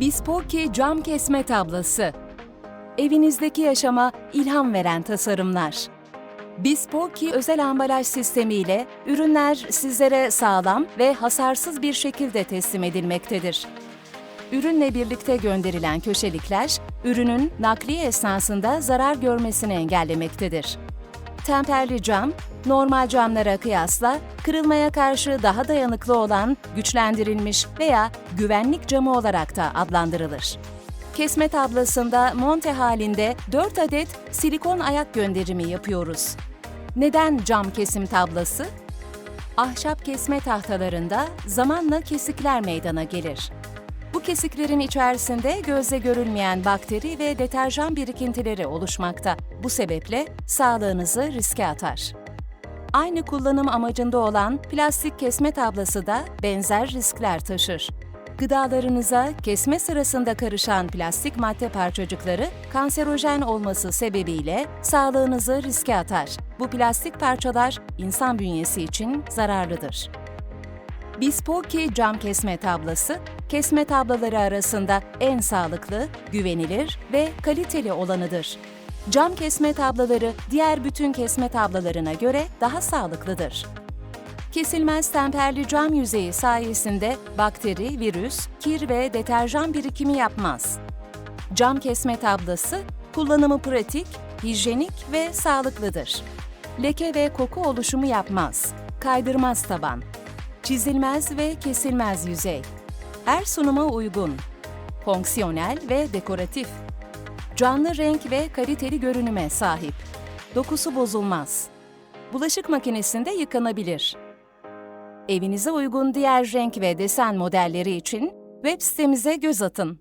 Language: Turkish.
Bisporki cam kesme tablası. Evinizdeki yaşama ilham veren tasarımlar. Bisporki özel ambalaj sistemiyle ürünler sizlere sağlam ve hasarsız bir şekilde teslim edilmektedir. Ürünle birlikte gönderilen köşelikler, ürünün nakliye esnasında zarar görmesini engellemektedir. Temperli cam, normal camlara kıyasla kırılmaya karşı daha dayanıklı olan güçlendirilmiş veya güvenlik camı olarak da adlandırılır. Kesme tablasında monte halinde 4 adet silikon ayak gönderimi yapıyoruz. Neden cam kesim tablası? Ahşap kesme tahtalarında zamanla kesikler meydana gelir. Kesiklerin içerisinde gözle görülmeyen bakteri ve deterjan birikintileri oluşmakta. Bu sebeple sağlığınızı riske atar. Aynı kullanım amacında olan plastik kesme tablası da benzer riskler taşır. Gıdalarınıza kesme sırasında karışan plastik madde parçacıkları kanserojen olması sebebiyle sağlığınızı riske atar. Bu plastik parçalar insan bünyesi için zararlıdır. Bisporki cam kesme tablası, kesme tablaları arasında en sağlıklı, güvenilir ve kaliteli olanıdır. Cam kesme tablaları diğer bütün kesme tablalarına göre daha sağlıklıdır. Kesilmez temperli cam yüzeyi sayesinde bakteri, virüs, kir ve deterjan birikimi yapmaz. Cam kesme tablası kullanımı pratik, hijyenik ve sağlıklıdır. Leke ve koku oluşumu yapmaz. Kaydırmaz taban. Çizilmez ve kesilmez yüzey. Her sunuma uygun. Fonksiyonel ve dekoratif. Canlı renk ve kaliteli görünüme sahip. Dokusu bozulmaz. Bulaşık makinesinde yıkanabilir. Evinize uygun diğer renk ve desen modelleri için web sitemize göz atın.